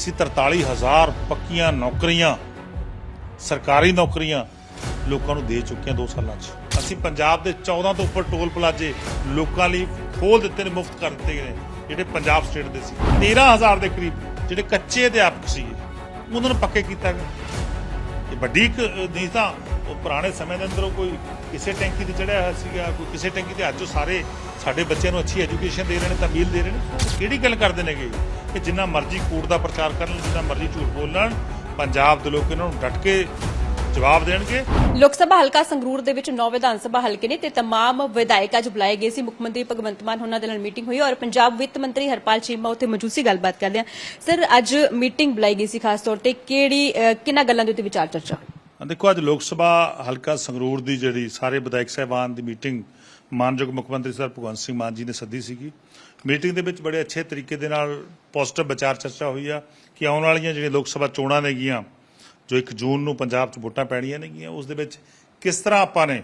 ਅਸੀਂ 43000 ਪੱਕੀਆਂ ਨੌਕਰੀਆਂ ਸਰਕਾਰੀ ਨੌਕਰੀਆਂ ਲੋਕਾਂ ਨੂੰ ਦੇ ਚੁੱਕੇ ਹਾਂ 2 ਸਾਲਾਂ 'ਚ। ਅਸੀਂ ਪੰਜਾਬ ਦੇ 14 ਤੋਂ ਉੱਪਰ ਟੋਲ ਪਲਾਜ਼ੇ ਲੋਕਾਂ ਲਈ ਖੋਲ ਦਿੱਤੇ ਨੇ ਮੁਫਤ ਕਰ ਦਿੱਤੇ ਗਏ ਨੇ ਜਿਹੜੇ ਪੰਜਾਬ ਸਟੇਟ ਦੇ ਸੀ। 13000 ਦੇ ਕਰੀਬ ਜਿਹੜੇ ਕੱਚੇ ਅਧਿਆਪਕ ਸੀ ਉਹਨਾਂ ਨੂੰ ਪੱਕੇ ਕੀਤਾ ਗਿਆ। ਇਹ ਵੱਡੀ ਇੱਕ ਅ, ਨਹੀਂ ਤਾਂ ਉਹ ਪੁਰਾਣੇ ਸਮੇਂ ਦੇ ਅੰਦਰ ਕੋਈ ਕਿਸੇ ਟੈਂਕੀ ਤੇ ਚੜਿਆ ਹੋਇਆ ਸੀਗਾ ਕੋਈ ਕਿਸੇ ਟੈਂਕੀ ਤੇ ਅੱਜ ਉਹ ਸਾਰੇ ਸਾਡੇ ਬੱਚਿਆਂ ਨੂੰ ਅੱਛੀ ਐਜੂਕੇਸ਼ਨ ਦੇ ਰਹੇ ਨੇ ਤਬਦੀਲ ਦੇ ਰਹੇ ਨੇ। ਕਿਹੜੀ ਗੱਲ ਕਰਦੇ ਨੇਗੇ? ਕਿ ਜਿੰਨਾ ਮਰਜ਼ੀ ਕੂੜ ਦਾ ਪ੍ਰਚਾਰ ਕਰਨ ਜਿੰਨਾ ਮਰਜ਼ੀ ਝੂਠ ਬੋਲਣ ਪੰਜਾਬ ਦੇ ਲੋਕ ਇਹਨਾਂ ਨੂੰ ਡਟ ਕੇ ਜਵਾਬ ਦੇਣਗੇ। ਲੋਕ ਸਭਾ ਹਲਕਾ ਸੰਗਰੂਰ ਦੇ ਵਿੱਚ ਨੌ ਵਿਧਾਨ ਸਭਾ ਹਲਕੇ ਨੇ ਤੇ ਤਮਾਮ ਵਿਧਾਇਕ ਅੱਜ ਬੁਲਾਏ ਗਏ ਸੀ। ਮੁੱਖ ਮੰਤਰੀ ਭਗਵੰਤ ਮਾਨ ਉਹਨਾਂ ਦੇ ਨਾਲ ਮੀਟਿੰਗ ਹੋਈ ਔਰ ਪੰਜਾਬ ਵਿੱਤ ਮੰਤਰੀ ਹਰਪਾਲ ਚੀਮਾ ਉੱਥੇ ਮੌਜੂਦ ਸੀ। ਗੱਲਬਾਤ ਕਰਦੇ ਆ ਸਰ ਅੱਜ ਮੀਟਿੰਗ ਬੁਲਾਈ ਗਈ ਸੀ ਖਾਸ ਤੌਰ ਤੇ। ਕਿਹੜੀ ਅਹ, ਕਿਹਨਾਂ ਗੱਲਾਂ ਦੇ ਉੱਤੇ ਵਿਚਾਰ ਚਰਚਾ? ਹਾਂ, ਦੇਖੋ, ਅੱਜ ਲੋਕ ਸਭਾ ਹਲਕਾ ਸੰਗਰੂਰ ਦੀ ਜਿਹੜੀ ਸਾਰੇ ਵਿਧਾਇਕ ਸਹਿਬਾਨ ਦੀ ਮੀਟਿੰਗ ਮਾਨਯੋਗ ਮੁੱਖ ਮੰਤਰੀ ਸਰ ਭਗਵੰਤ ਸਿੰਘ ਮਾਨ ਜੀ ਨੇ ਸੱਦੀ ਸੀਗੀ। ਮੀਟਿੰਗ ਦੇ ਵਿੱਚ ਬੜੇ ਅੱਛੇ ਤਰੀਕੇ ਦੇ ਨਾਲ ਪੋਜ਼ਿਟਿਵ ਵਿਚਾਰ ਚਰਚਾ ਹੋਈ ਆ ਕਿ ਆਉਣ ਵਾਲੀਆਂ ਜਿਹੜੀਆਂ ਲੋਕ ਸਭਾ ਚੋਣਾਂ ਨੇਗੀਆਂ, ਜੋ 1 ਜੂਨ ਨੂੰ ਪੰਜਾਬ 'ਚ ਵੋਟਾਂ ਪੈਣੀਆਂ ਨੇਗੀਆਂ, ਉਸ ਦੇ ਵਿੱਚ ਕਿਸ ਤਰ੍ਹਾਂ ਆਪਾਂ ਨੇ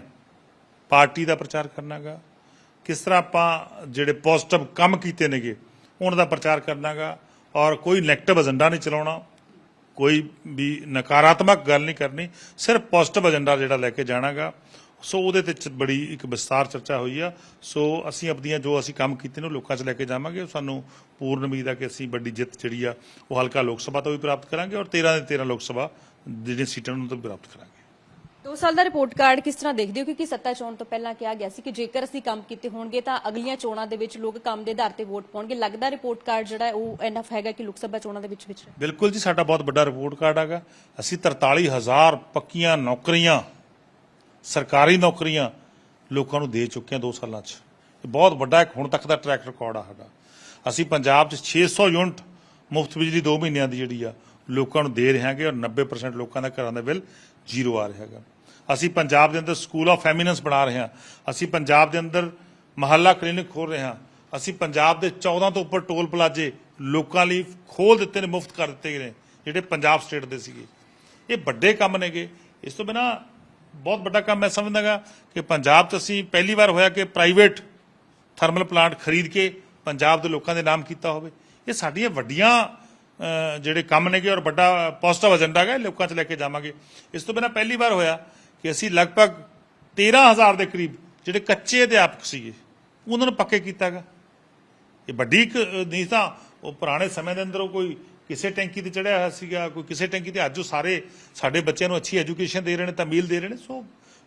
ਪਾਰਟੀ ਦਾ ਪ੍ਰਚਾਰ ਕਰਨਾਗਾ, ਕਿਸ ਤਰ੍ਹਾਂ ਆਪਾਂ ਜਿਹੜੇ ਪੋਜ਼ਿਟਿਵ ਕੰਮ ਕੀਤੇ ਨੇਗੇ, ਉਹਨਾਂ ਦਾ ਪ੍ਰਚਾਰ ਕਰਨਾਗਾ ਔਰ ਕੋਈ ਨੈਗੇਟਿਵ ਏਜੰਡਾ ਨਹੀਂ ਚਲਾਉਣਾ। ਕੋਈ ਵੀ ਨਕਾਰਾਤਮਕ ਗੱਲ ਨਹੀਂ ਕਰਨੀ, ਸਿਰਫ ਪੋਜ਼ਿਟਿਵ ਏਜੰਡਾ ਜਿਹੜਾ ਲੈ ਕੇ ਜਾਣਾਗਾ। ਸੋ ਉਹਦੇ ਤੇ ਚ- ਬੜੀ ਇੱਕ ਵਿਸਤਾਰ ਚਰਚਾ ਹੋਈ ਆ। ਸੋ ਅਸੀਂ ਆਪਣੀਆਂ ਜੋ ਅਸੀਂ ਕੰਮ ਕੀਤੇ ਨੇ ਉਹ ਲੋਕਾਂ 'ਚ ਲੈ ਕੇ ਜਾਵਾਂਗੇ। ਸਾਨੂੰ ਪੂਰਨ ਉਮੀਦ ਆ ਕਿ ਅਸੀਂ ਵੱਡੀ ਜਿੱਤ ਜਿਹੜੀ ਆ, ਉਹ ਹਲਕਾ ਲੋਕ ਸਭਾ ਤੋਂ ਵੀ ਪ੍ਰਾਪਤ ਕਰਾਂਗੇ ਔਰ 13 ਦੇ 13 ਲੋਕ ਸਭਾ ਜਿਹੜੀਆਂ ਸੀਟਾਂ ਨੂੰ ਤੋਂ ਵੀ ਪ੍ਰਾਪਤ ਕਰਾਂਗੇ। ਦੋ ਸਾਲ ਦਾ ਰਿਪੋਰਟ ਕਾਰਡ ਕਿਸ ਤਰ੍ਹਾਂ ਦੇਖਦੇ ਹੋ? ਕਿਉਂਕਿ ਸੱਤਾ ਚੋਣ ਤੋਂ ਪਹਿਲਾਂ ਕਿਹਾ ਗਿਆ ਸੀ ਕਿ ਜੇਕਰ ਅਸੀਂ ਕੰਮ ਕੀਤੇ ਹੋਣਗੇ ਤਾਂ ਅਗਲੀਆਂ ਚੋਣਾਂ ਦੇ ਵਿੱਚ ਲੋਕ ਕੰਮ ਦੇ ਆਧਾਰ ਤੇ ਵੋਟ ਪਾਉਣਗੇ। ਲੱਗਦਾ ਰਿਪੋਰਟ ਕਾਰਡ ਜਿਹੜਾ ਹੈ ਉਹ ਐਨਫ ਹੈਗਾ ਕਿ ਲੋਕ ਸਭਾ ਚੋਣਾਂ ਦੇ ਵਿੱਚ ਵਿੱਚ ਬਿਲਕੁਲ ਜੀ, ਸਾਡਾ ਬਹੁਤ ਵੱਡਾ ਰਿਪੋਰਟ ਕਾਰਡ ਹੈਗਾ। ਅਸੀਂ 43000 ਪੱਕੀਆਂ ਨੌਕਰੀਆਂ, ਸਰਕਾਰੀ ਨੌਕਰੀਆਂ ਲੋਕਾਂ ਨੂੰ ਦੇ ਚੁੱਕੇ ਹਾਂ 2 ਸਾਲਾਂ 'ਚ। ਬਹੁਤ ਵੱਡਾ ਇੱਕ ਹੁਣ ਤੱਕ ਦਾ ਟਰੈਕ ਰਿਕਾਰਡ ਆ ਸਾਡਾ। ਅਸੀਂ ਪੰਜਾਬ 'ਚ 600 ਯੂਨਿਟ ਮੁਫਤ ਬਿਜਲੀ 2 ਮਹੀਨਿਆਂ ਦੀ ਜਿਹੜੀ ਆ, ਲੋਕਾਂ ਨੂੰ ਦੇ ਰਹੇ ਹਾਂਗੇ ਔਰ 90% ਲੋਕਾਂ ਦਾ ਘਰਾਂ ਦਾ ਬਿੱਲ ਜ਼ੀਰੋ ਆ ਰਿਹਾ ਹੈਗਾ। ਅਸੀਂ ਪੰਜਾਬ ਦੇ ਅੰਦਰ ਸਕੂਲ ਆਫ ਫੈਮਿਨੈਂਸ ਬਣਾ ਰਹੇ ਹਾਂ। ਅਸੀਂ ਪੰਜਾਬ ਦੇ ਅੰਦਰ ਮਹੱਲਾ ਕਲੀਨਿਕ ਖੋਲ ਰਹੇ ਹਾਂ। ਅਸੀਂ ਪੰਜਾਬ ਦੇ 14 ਤੋਂ ਉੱਪਰ ਟੋਲ ਪਲਾਜ਼ੇ ਲੋਕਾਂ ਲਈ ਖੋਲ ਦਿੱਤੇ ਨੇ, ਮੁਫਤ ਕਰ ਦਿੱਤੇ ਗਏ ਨੇ, ਜਿਹੜੇ ਪੰਜਾਬ ਸਟੇਟ ਦੇ ਸੀਗੇ। ਇਹ ਵੱਡੇ ਕੰਮ ਨੇਗੇ। ਇਸ ਤੋਂ ਬਿਨਾ ਬਹੁਤ ਵੱਡਾ ਕੰਮ ਮੈਂ ਸਮਝਦਾਗਾ ਕਿ ਪੰਜਾਬ 'ਚ ਅਸੀਂ ਪਹਿਲੀ ਵਾਰ ਹੋਇਆ ਕਿ ਪ੍ਰਾਈਵੇਟ ਥਰਮਲ ਪਲਾਂਟ ਖਰੀਦ ਕੇ ਪੰਜਾਬ ਦੇ ਲੋਕਾਂ ਦੇ ਨਾਮ ਕੀਤਾ ਹੋਵੇ। ਇਹ ਸਾਡੀਆਂ ਵੱਡੀਆਂ ਜਿਹੜੇ ਕੰਮ ਨੇਗੇ ਔਰ ਵੱਡਾ ਪੋਜ਼ਿਟਿਵ ਏਜੰਡਾ ਹੈਗਾ ਲੋਕਾਂ 'ਚ ਲੈ ਕੇ ਜਾਵਾਂਗੇ। ਇਸ ਤੋਂ ਬਿਨਾ ਪਹਿਲੀ ਵਾਰ ਹੋਇਆ ਕਿ ਅਸੀਂ ਲਗਭਗ 13000 ਦੇ ਕਰੀਬ ਜਿਹੜੇ ਕੱਚੇ ਅਧਿਆਪਕ ਸੀਗੇ ਉਹਨਾਂ ਨੂੰ ਪੱਕੇ ਕੀਤਾਗਾ। ਇਹ ਵੱਡੀ ਇੱਕ ਅ, ਨਹੀਂ ਤਾਂ ਉਹ ਪੁਰਾਣੇ ਸਮੇਂ ਦੇ ਅੰਦਰ ਕੋਈ ਕਿਸੇ ਟੈਂਕੀ ਤੇ ਚੜਿਆ ਹੋਇਆ ਸੀਗਾ ਕੋਈ ਕਿਸੇ ਟੈਂਕੀ ਤੇ ਅੱਜ ਉਹ ਸਾਰੇ ਸਾਡੇ ਬੱਚਿਆਂ ਨੂੰ ਅੱਛੀ ਐਜੂਕੇਸ਼ਨ ਦੇ ਰਹੇ ਨੇ ਤਾਂ ਮੀਲ ਦੇ ਰਹੇ ਨੇ ਸੋ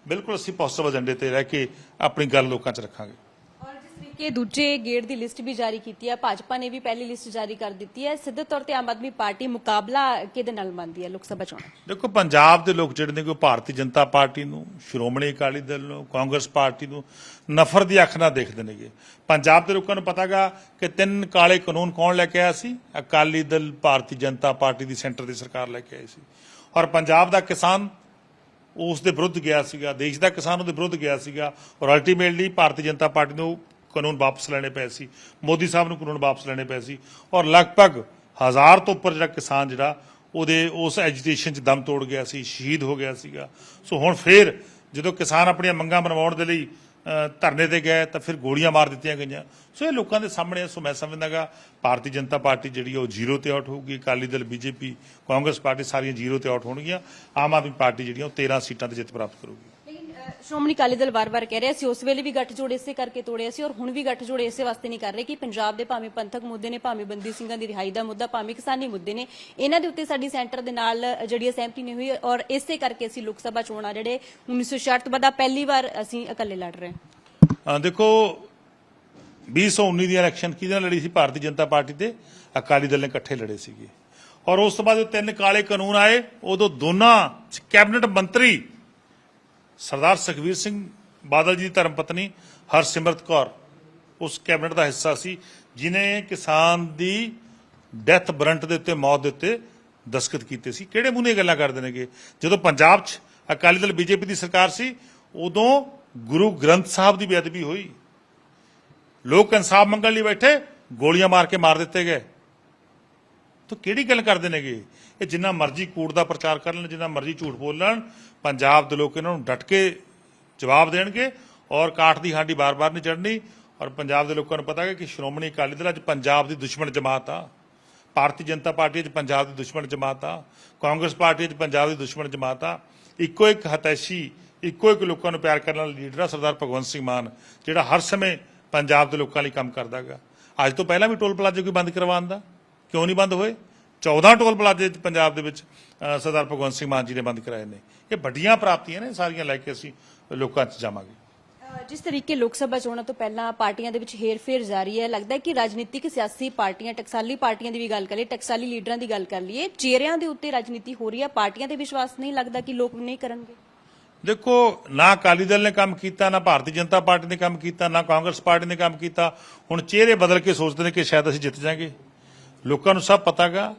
ਬਿਲਕੁਲ ਅਸੀਂ ਪੋਜ਼ਿਟਿਵ ਏਜੰਡੇ ਤੇ ਰਹਿ ਕੇ ਆਪਣੀ ਗੱਲ ਲੋਕਾਂ 'ਚ ਰੱਖਾਂਗੇ। ਤਰੀਕੇ ਦੂਜੇ ਗੇੜ ਦੀ ਲਿਸਟ ਵੀ ਜਾਰੀ ਕੀਤੀ ਹੈ। ਭਾਜਪਾ ਨੇ ਵੀ ਪਹਿਲੀ ਲਿਸਟ ਜਾਰੀ ਕਰ ਦਿੱਤੀ ਹੈ। ਸਿੱਧੇ ਤੌਰ ਤੇ ਆਮ ਆਦਮੀ ਪਾਰਟੀ ਮੁਕਾਬਲਾ ਕਿਹਦੇ ਨਾਲ ਮੰਨਦੀ ਹੈ ਲੋਕ ਸਭਾ ਚੋਣਾਂ? ਦੇਖੋ, ਪੰਜਾਬ ਦੇ ਲੋਕ ਜਿਹੜੇ ਨੇ ਕੋਈ ਭਾਰਤੀ ਜਨਤਾ ਪਾਰਟੀ ਨੂੰ, ਸ਼੍ਰੋਮਣੀ ਅਕਾਲੀ ਦਲ ਨੂੰ, ਕਾਂਗਰਸ ਪਾਰਟੀ ਨੂੰ ਨਫ਼ਰਤ ਦੀ ਅੱਖ ਨਾਲ ਦੇਖਦੇ ਨੇਗੇ। ਪੰਜਾਬ ਦੇ ਲੋਕਾਂ ਨੂੰ ਪਤਾਗਾ ਕਿ ਤਿੰਨ ਕਾਲੇ ਕਾਨੂੰਨ ਕੌਣ ਲੈ ਕੇ ਆਇਆ ਸੀ? ਅਕਾਲੀ ਦਲ ਭਾਰਤੀ ਜਨਤਾ ਪਾਰਟੀ ਦੀ ਸੈਂਟਰ ਦੀ ਸਰਕਾਰ ਲੈ ਕੇ ਆਈ ਸੀ। ਔਰ ਪੰਜਾਬ ਦਾ ਕਿਸਾਨ ਉਸ ਦੇ ਵਿਰੁੱਧ ਗਿਆ ਸੀਗਾ, ਦੇਸ਼ ਦਾ ਕਿਸਾਨ ਉਹਦੇ ਵਿਰੁੱਧ ਗਿਆ ਸੀਗਾ। ਔਰ ਅਲਟੀਮੇਟਲੀ ਭਾਰਤੀ ਜਨਤਾ ਪਾਰਟੀ ਨੂੰ ਕਾਨੂੰਨ ਵਾਪਸ ਲੈਣੇ ਪਏ ਸੀ, ਮੋਦੀ ਸਾਹਿਬ ਨੂੰ ਕਾਨੂੰਨ ਵਾਪਸ ਲੈਣੇ ਪਏ ਸੀ ਔਰ ਲਗਭਗ ਹਜ਼ਾਰ ਤੋਂ ਉੱਪਰ ਜਿਹੜਾ ਕਿਸਾਨ ਜਿਹੜਾ ਉਹਦੇ ਉਸ ਐਜੀਟੇਸ਼ਨ 'ਚ ਦਮ ਤੋੜ ਗਿਆ ਸੀ, ਸ਼ਹੀਦ ਹੋ ਗਿਆ ਸੀਗਾ। ਸੋ ਹੁਣ ਫੇਰ ਜਦੋਂ ਕਿਸਾਨ ਆਪਣੀਆਂ ਮੰਗਾਂ ਮਨਵਾਉਣ ਦੇ ਲਈ ਧਰਨੇ ਤੇ ਗਏ ਤਾਂ ਫਿਰ ਗੋਲੀਆਂ ਮਾਰ ਦਿੱਤੀਆਂ ਗਈਆਂ। ਸੋ ਇਹ ਲੋਕਾਂ ਦੇ ਸਾਹਮਣੇ ਹੈ। ਸੋ ਮੈਂ ਸਮਝਦਾਗਾ ਭਾਰਤੀ ਜਨਤਾ ਪਾਰਟੀ ਜਿਹੜੀ ਆ ਉਹ ਜ਼ੀਰੋ ਤੇ ਆਊਟ ਹੋਊਗੀ। ਅਕਾਲੀ ਦਲ, ਬੀਜੇਪੀ, ਕਾਂਗਰਸ ਪਾਰਟੀ ਸਾਰੀਆਂ ਜ਼ੀਰੋ ਤੇ ਆਊਟ ਹੋਣਗੀਆਂ। ਆਮ ਆਦਮੀ ਪਾਰਟੀ ਜਿਹੜੀ ਉਹ 13 ਸੀਟਾਂ ਤੇ ਜਿੱਤ ਪ੍ਰਾਪਤ ਕਰੂਗੀ। ਸ਼੍ਰੋਮਣੀ ਅਕਾਲੀ ਦਲ ਵਾਰ-ਵਾਰ ਕਹਿ ਰਿਹਾ ਸੀ ਉਸ ਵੇਲੇ ਵੀ ਗੱਠਜੋੜ ਇਸੇ ਕਰਕੇ ਤੋੜਿਆ ਸੀ ਔਰ ਹੁਣ ਵੀ ਗੱਠਜੋੜ ਇਸੇ ਵਾਸਤੇ ਨਹੀਂ ਕਰ ਰਹੇ ਕਿ ਪੰਜਾਬ ਦੇ ਭਾਵੇਂ ਪੰਥਕ ਮੁੱਦੇ ਨੇ, ਭਾਵੇਂ ਬੰਦੀ ਸਿੰਘਾਂ ਦੀ ਰਿਹਾਈ ਦਾ ਮੁੱਦਾ, ਭਾਵੇਂ ਕਿਸਾਨੀ ਮੁੱਦੇ ਨੇ, ਇਹਨਾਂ ਦੇ ਉੱਤੇ ਸਾਡੀ ਸੈਂਟਰ ਦੇ ਨਾਲ ਜਿਹੜੀ ਸਹਿਮਤੀ ਨਹੀਂ ਹੋਈ ਔਰ ਇਸੇ ਕਰਕੇ ਅਸੀਂ ਲੋਕ ਸਭਾ ਚੋਣਾਂ ਜਿਹੜੇ 1966 ਤੋਂ ਬਾਅਦ ਪਹਿਲੀ ਵਾਰ ਅਸੀਂ ਇਕੱਲੇ ਲੜ ਰਹੇ ਹਾਂ। ਦੇਖੋ 2019 ਦੀ ਇਲੈਕਸ਼ਨ ਕਿਹਦੇ ਨਾਲ ਲੜੀ ਸੀ? ਭਾਰਤੀ ਜਨਤਾ ਪਾਰਟੀ ਤੇ ਅਕਾਲੀ ਦਲ ਨੇ ਇਕੱਠੇ ਲੜੇ ਸੀਗੇ। ਔਰ ਉਸ ਤੋਂ ਬਾਅਦ ਤਿੰਨ ਕਾਲੇ ਕਾਨੂੰਨ ਆਏ, ਉਦੋਂ ਦੋਨਾਂ ਕੈਬਨਿਟ ਮੰਤਰੀ ਸਰਦਾਰ ਸੁਖਵੀਰ ਸਿੰਘ ਬਾਦਲ ਜੀ ਦੀ ਧਰਮ ਪਤਨੀ ਹਰਸਿਮਰਤ ਕੌਰ, ਉਸ ਕੈਬਨਿਟ ਦਾ ਹਿੱਸਾ ਸੀ, ਜਿਨੇ ਕਿਸਾਨ ਦੀ ਡੈਥ ਬਰੰਟ ਦੇ ਉੱਤੇ ਮੌਤ ਦੇ ਉੱਤੇ ਦਸਖਤ ਕੀਤੇ ਸੀ। ਕਿਹੜੇ ਮੂੰਹ ਗੱਲਾਂ ਕਰਦੇ ਨੇਗੇ? ਜਦੋਂ ਪੰਜਾਬ 'ਚ ਅਕਾਲੀ ਦਲ ਬੀਜੇਪੀ ਦੀ ਸਰਕਾਰ ਸੀ, ਉਦੋਂ ਗੁਰੂ ਗ੍ਰੰਥ ਸਾਹਿਬ ਦੀ ਬੇਅਦਬੀ ਹੋਈ। ਲੋਕ ਇਨਸਾਫ ਮੰਗਣ ਲਈ ਬੈਠੇ, ਗੋਲੀਆਂ ਮਾਰ ਕੇ ਮਾਰ ਦਿੱਤੇ ਗਏ। ਤਾਂ ਕਿਹੜੀ ਗੱਲ ਕਰਦੇ ਨੇਗੇ? ਇਹ ਜਿੰਨਾ ਮਰਜ਼ੀ ਕੂੜ ਦਾ ਪ੍ਰਚਾਰ ਕਰਨ ਜਿੰਨਾ ਮਰਜ਼ੀ ਝੂਠ ਬੋਲਣ ਪੰਜਾਬ ਦੇ ਲੋਕ ਇਹਨਾਂ ਨੂੰ ਡਟ ਕੇ ਜਵਾਬ ਦੇਣਗੇ ਔਰ ਕਾਠ ਦੀ ਹਾਂਡੀ ਬਾਰ-ਬਾਰ ਨਹੀਂ ਚੜਨੀ ਔਰ ਪੰਜਾਬ ਦੇ ਲੋਕਾਂ ਨੂੰ ਪਤਾ ਹੈ ਕਿ ਸ਼੍ਰੋਮਣੀ ਅਕਾਲੀ ਦਲ ਅੱਜ ਪੰਜਾਬ ਦੀ ਦੁਸ਼ਮਣ ਜਮਾਤ ਆ। ਭਾਰਤੀ ਜਨਤਾ ਪਾਰਟੀ ਅੱਜ ਪੰਜਾਬ ਦੀ ਦੁਸ਼ਮਣ ਜਮਾਤ ਆ। ਕਾਂਗਰਸ ਪਾਰਟੀ 'ਚ ਪੰਜਾਬ ਦੀ ਦੁਸ਼ਮਣ ਜਮਾਤ ਆ। ਇੱਕੋ ਇੱਕ ਹਤੈਸ਼ੀ, ਇੱਕੋ ਇੱਕ ਲੋਕਾਂ ਨੂੰ ਪਿਆਰ ਕਰਨ ਵਾਲਾ ਲੀਡਰ ਆ ਸਰਦਾਰ ਭਗਵੰਤ ਸਿੰਘ ਮਾਨ, ਜਿਹੜਾ ਹਰ ਸਮੇਂ ਪੰਜਾਬ ਦੇ ਲੋਕਾਂ ਲਈ ਕੰਮ ਕਰਦਾਗਾ ਅੱਜ ਤੋਂ ਪਹਿਲਾਂ ਵੀ ਟੋਲ ਪਲਾਜ਼ੇ ਕੋਈ ਬੰਦ ਕਰਵਾਉਣ ਦਾ? ਕਿਉਂ ਨਹੀਂ ਬੰਦ ਹੋਏ? 14 ਟੋਲ ਪਲਾਜ਼ੇ ਪੰਜਾਬ ਦੇ ਵਿੱਚ ਸਰਦਾਰ ਭਗਵੰਤ ਸਿੰਘ ਮਾਨ ਜੀ ਨੇ ਬੰਦ ਕਰਾਏ ਨੇ। ਇਹ ਵੱਡੀਆਂ ਪ੍ਰਾਪਤੀਆਂ ਨੇ ਸਾਰੀਆਂ ਲੈ ਕੇ ਅਸੀਂ ਲੋਕਾਂ 'ਚ ਜਾਵਾਂਗੇ। ਜਿਸ ਤਰੀਕੇ ਲੋਕ ਸਭਾ ਚੋਣਾਂ ਤੋਂ ਪਹਿਲਾਂ ਪਾਰਟੀਆਂ ਦੇ ਵਿੱਚ ਹੇਰ-ਫੇਰ ਜਾਰੀ ਹੈ ਲੱਗਦਾ ਹੈ ਕਿ ਰਾਜਨੀਤਿਕ ਸਿਆਸੀ ਪਾਰਟੀਆਂ ਟਕਸਾਲੀ ਪਾਰਟੀਆਂ ਦੀ ਵੀ ਗੱਲ ਕਰੀਏ ਟਕਸਾਲੀ ਲੀਡਰਾਂ ਦੀ ਗੱਲ ਕਰ ਲਈਏ ਚਿਹਰਿਆਂ ਦੇ ਉੱਤੇ ਰਾਜਨੀਤੀ ਹੋ ਰਹੀ ਹੈ ਪਾਰਟੀਆਂ ਤੇ ਵਿਸ਼ਵਾਸ ਨਹੀਂ ਲੱਗਦਾ ਕਿ ਲੋਕ ਨਹੀਂ ਕਰਨਗੇ। ਦੇਖੋ ਨਾ ਅਕਾਲੀ ਦਲ ਨੇ ਕੰਮ ਕੀਤਾ ਨਾ ਭਾਰਤੀ ਜਨਤਾ ਪਾਰਟੀ ਨੇ ਕੰਮ ਕੀਤਾ ਨਾ ਕਾਂਗਰਸ ਪਾਰਟੀ ਨੇ ਕੰਮ ਕੀਤਾ। ਹੁਣ ਚਿਹਰੇ ਬਦਲ ਕੇ ਸੋਚਦੇ ਨੇ ਕਿ ਸ਼ਾਇਦ ਅਸੀਂ ਜਿੱਤ ਜਾਾਂਗੇ। ਲੋਕਾਂ ਨੂੰ ਸਭ ਪਤਾਗਾ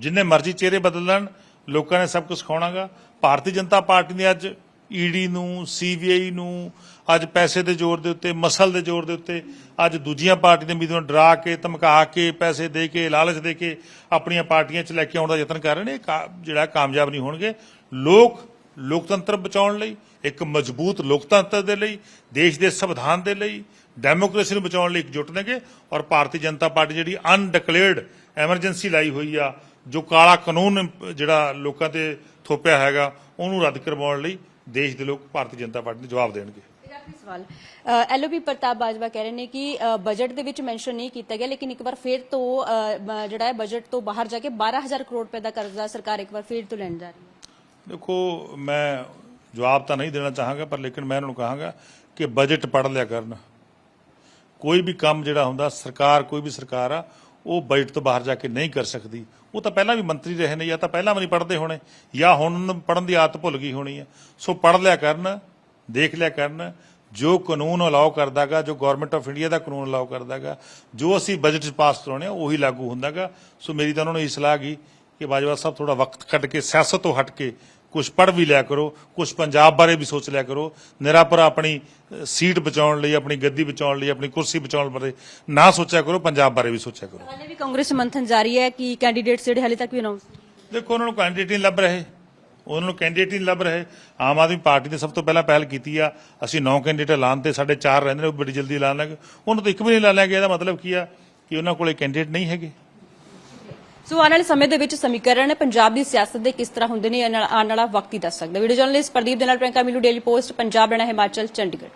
ਜਿੰਨੇ ਮਰਜ਼ੀ ਚਿਹਰੇ ਬਦਲ ਲੈਣ, ਲੋਕਾਂ ਨੇ ਸਭ ਕੁਝ ਖਾਣਾਗਾ ਭਾਰਤੀ ਜਨਤਾ ਪਾਰਟੀ ਨੇ ਅੱਜ ਈਡੀ ਨੂੰ ਸੀਬੀਆਈ ਨੂੰ, ਅੱਜ ਪੈਸੇ ਦੇ ਜ਼ੋਰ ਦੇ ਉੱਤੇ, ਮਸਲ ਦੇ ਜ਼ੋਰ ਦੇ ਉੱਤੇ, ਅੱਜ ਦੂਜੀਆਂ ਪਾਰਟੀ ਦੇ ਉਮੀਦਵਾਰਾਂ ਨੂੰ ਡਰਾ ਕੇ, ਧਮਕਾ ਕੇ, ਪੈਸੇ ਦੇ ਕੇ, ਲਾਲਚ ਦੇ ਕੇ ਆਪਣੀਆਂ ਪਾਰਟੀਆਂ 'ਚ ਲੈ ਕੇ ਆਉਣ ਦਾ ਯਤਨ ਕਰ ਰਹੇ ਨੇ। ਇਹ ਕਾ- ਜਿਹੜਾ ਕਾਮਯਾਬ ਨਹੀਂ ਹੋਣਗੇ। ਲੋਕ, ਲੋਕਤੰਤਰ ਬਚਾਉਣ ਲਈ, ਇੱਕ ਮਜ਼ਬੂਤ ਲੋਕਤੰਤਰ ਦੇ ਲਈ, ਦੇਸ਼ ਦੇ ਸੰਵਿਧਾਨ ਦੇ ਲਈ, ਡੈਮੋਕ੍ਰੇਸੀ ਨੂੰ ਬਚਾਉਣ ਲਈ ਇਕਜੁੱਟ ਨੇਗੇ। ਔਰ ਭਾਰਤੀ ਜਨਤਾ ਪਾਰਟੀ ਜਿਹੜੀ ਅਨਡਿਕਲੇਅਰਡ ਐਮਰਜੈਂਸੀ ਲਾਈ ਹੋਈ ਆ ਜੋ ਕਾਲਾ ਕਾਨੂੰਨ ਜਿਹੜਾ ਲੋਕਾਂ ਤੇ ਥੋਪਿਆ ਹੈਗਾ ਉਹਨੂੰ ਰੱਦ ਕਰਵਾਉਣ ਲਈ ਦੇਸ਼ ਦੇ ਲੋਕ ਭਾਰਤੀ ਜਨਤਾ ਪਾਰਟੀ ਨੂੰ ਜਵਾਬ ਦੇਣਗੇ। ਆਖਰੀ ਸਵਾਲ ਐਲਓਪੀ ਪ੍ਰਤਾਪ ਬਾਜਵਾ ਕਹਿ ਰਹੇ ਨੇ ਕਿ ਬਜਟ ਦੇ ਵਿੱਚ ਮੈਂਸ਼ਨ ਨਹੀਂ ਕੀਤਾ ਗਿਆ ਲੇਕਿਨ ਇੱਕ ਵਾਰ ਫਿਰ ਤੋਂ ਜਿਹੜਾ ਹੈ ਬਜਟ ਤੋਂ ਬਾਹਰ ਜਾ ਕੇ 12000 ਕਰੋੜ ਰੁਪਏ ਦਾ ਕਰਜ਼ਾ ਸਰਕਾਰ ਇੱਕ ਵਾਰ ਫਿਰ ਤੋਂ ਲੈਣ ਜਾ ਰਹੀ ਹੈ। ਦੇਖੋ ਮੈਂ ਜਵਾਬ ਤਾਂ ਨਹੀਂ ਦੇਣਾ ਚਾਹਾਂਗਾ ਪਰ ਲੇਕਿਨ ਮੈਂ ਉਹਨਾਂ ਨੂੰ ਕਹਾਂਗਾ ਕਿ ਬਜਟ ਪੜ੍ਹ ਲਿਆ ਕਰਨ। ਕੋਈ ਵੀ ਕੰਮ ਜਿਹੜਾ ਹੁੰਦਾ ਸਰਕਾਰ ਕੋਈ ਵੀ ਸਰਕਾਰ ਆ ਉਹ ਬਜਟ ਤੋਂ ਬਾਹਰ ਜਾ ਕੇ ਨਹੀਂ ਕਰ ਸਕਦੀ। ਉਹ ਤਾਂ ਪਹਿਲਾਂ ਵੀ ਮੰਤਰੀ ਰਹੇ ਨੇ, ਜਾਂ ਤਾਂ ਪਹਿਲਾਂ ਵੀ ਨਹੀਂ ਪੜ੍ਹਦੇ ਹੋਣੇ, ਜਾਂ ਹੁਣ ਉਹਨਾਂ ਪੜ੍ਹਨ ਦੀ ਆਦਤ ਭੁੱਲ ਗਈ ਹੋਣੀ ਹੈ। ਸੋ ਪੜ੍ਹ ਲਿਆ ਕਰਨ, ਦੇਖ ਲਿਆ ਕਰਨ, ਜੋ ਕਾਨੂੰਨ ਅਲਾਉ ਕਰਦਾਗਾ, ਜੋ ਗਵਰਨਮੈਂਟ ਆਫ ਇੰਡੀਆ ਦਾ ਕਾਨੂੰਨ ਅਲਾਉ ਕਰਦਾਗਾ, ਜੋ ਅਸੀਂ ਬਜਟ 'ਚ ਪਾਸ ਕਰਾਉਣੇ ਆ, ਉਹੀ ਲਾਗੂ ਹੁੰਦਾਗਾ। ਸੋ ਮੇਰੀ ਤਾਂ ਉਹਨਾਂ ਨੂੰ ਇਹ ਸਲਾਹ ਗਈ ਕਿ ਬਾਜਵਾ ਸਾਹਿਬ ਥੋੜਾ ਵਕਤ ਕੱਢ ਕੇ, ਸਿਆਸਤ ਤੋਂ ਹਟ ਕੇ ਕੁਝ ਪੜ੍ਹ ਵੀ ਲਿਆ ਕਰੋ ਕੁਝ ਪੰਜਾਬ ਬਾਰੇ ਵੀ ਸੋਚ ਲਿਆ ਕਰੋ। ਨਿਰਾਪਰ ਆਪਣੀ ਸੀਟ ਬਚਾਉਣ ਲਈ ਆਪਣੀ ਗੱਦੀ ਬਚਾਉਣ ਲਈ ਆਪਣੀ ਕੁਰਸੀ ਬਚਾਉਣ ਬਾਰੇ ਨਾ ਸੋਚਿਆ ਕਰੋ ਪੰਜਾਬ ਬਾਰੇ ਵੀ ਸੋਚਿਆ ਕਰੋ। ਹਾਲੇ ਵੀ ਕਾਂਗਰਸ ਮੰਥਨ ਜਾਰੀ ਹੈ ਕਿ ਕੈਂਡੀਡੇਟਸ ਜਿਹੜੇ ਹਾਲੇ ਤੱਕ ਵੀ ਅਨਾਉਂਸ ਦੇਖੋ ਉਹਨਾਂ ਨੂੰ ਕੈਂਡੀਡੇਟ ਨਹੀਂ ਲੱਭ ਰਹੇ। ਉਹਨਾਂ ਨੂੰ ਕੈਂਡੀਡੇਟ ਨਹੀਂ ਲੱਭ ਰਹੇ। ਆਮ ਆਦਮੀ ਪਾਰਟੀ ਨੇ ਸਭ ਤੋਂ ਪਹਿਲਾਂ ਪਹਿਲ ਕੀਤੀ ਆ ਅਸੀਂ ਨੌ ਕੈਂਡੀਡੇਟ ਐਲਾਨ ਤੇ ਸਾਡੇ ਚਾਰ ਰਹਿੰਦੇ ਨੇ ਉਹ ਬੜੀ ਜਲਦੀ ਐਲਾਨ ਲਾਂਗੇ ਉਹਨਾਂ ਤੋਂ ਇੱਕ ਵੀ ਨਹੀਂ ਐਲਾਨਿਆ ਗਿਆ ਇਹਦਾ ਮਤਲਬ ਕੀ ਆ? ਕਿ ਉਹਨਾਂ ਕੋਲੇ ਕੈਂਡੀਡੇਟ ਨਹੀਂ ਹੈਗੇ। ਸੋ ਆਉਣ ਵਾਲੇ ਸਮੇਂ ਦੇ ਵਿੱਚ ਸਮੀਕਰਨ ਪੰਜਾਬ ਦੀ ਸਿਆਸਤ ਦੇ ਕਿਸ ਤਰ੍ਹਾਂ ਹੁੰਦੇ ਨੇ ਆਉਣ ਵਾਲਾ ਵਕਤ ਹੀ ਦੱਸ ਸਕਦਾ ਵੀਡੀਓ ਜਰਨਲਿਸਟ ਪ੍ਰਦੀਪ ਦੇ ਨਾਲ ਪ੍ਰਿਯੰਕਾ ਮਿਲੂ ਡੇਲੀ ਪੋਸਟ ਪੰਜਾਬ ਰਹਿਣਾ, ਹਿਮਾਚਲ, ਚੰਡੀਗੜ੍ਹ।